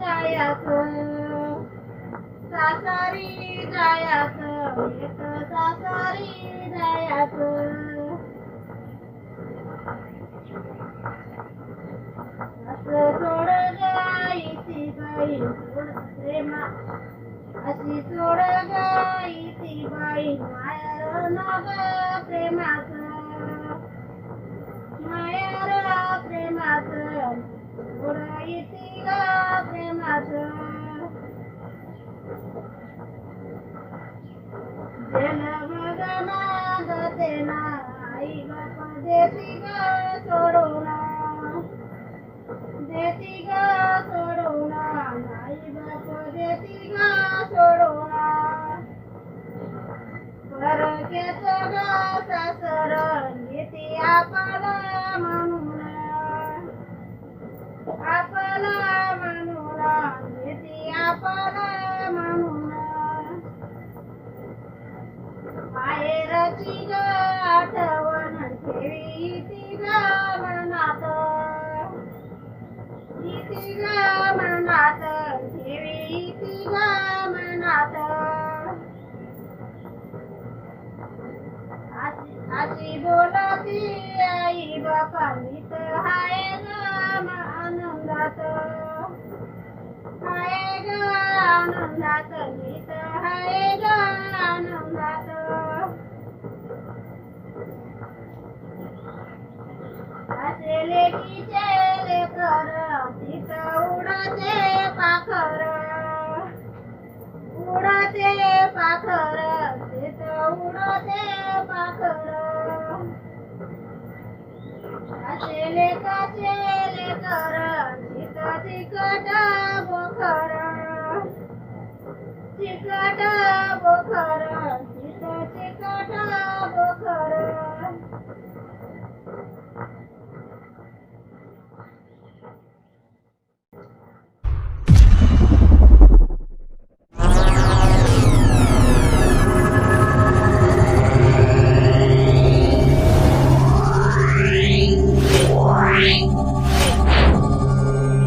जायाच सासरी जायाच एक सासरी जायाच असं सोड गाईची बाई प्रेमा अशी सोड गाईची बाई जेल भगना गतेना आई बाप देती ग देती ग आई बाप देती ग सासर आपला म्हणून आपला म्हणून. आपला জীবন পিয়াইব পণ্ডিত হায় নাম আনন্দত হায় গো আনন্দত গীত হায় গো আনন্দত আসলে কি চেলে কর চিত উড়তে পাখর উড়তে পাখর असे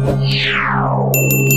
Yeah.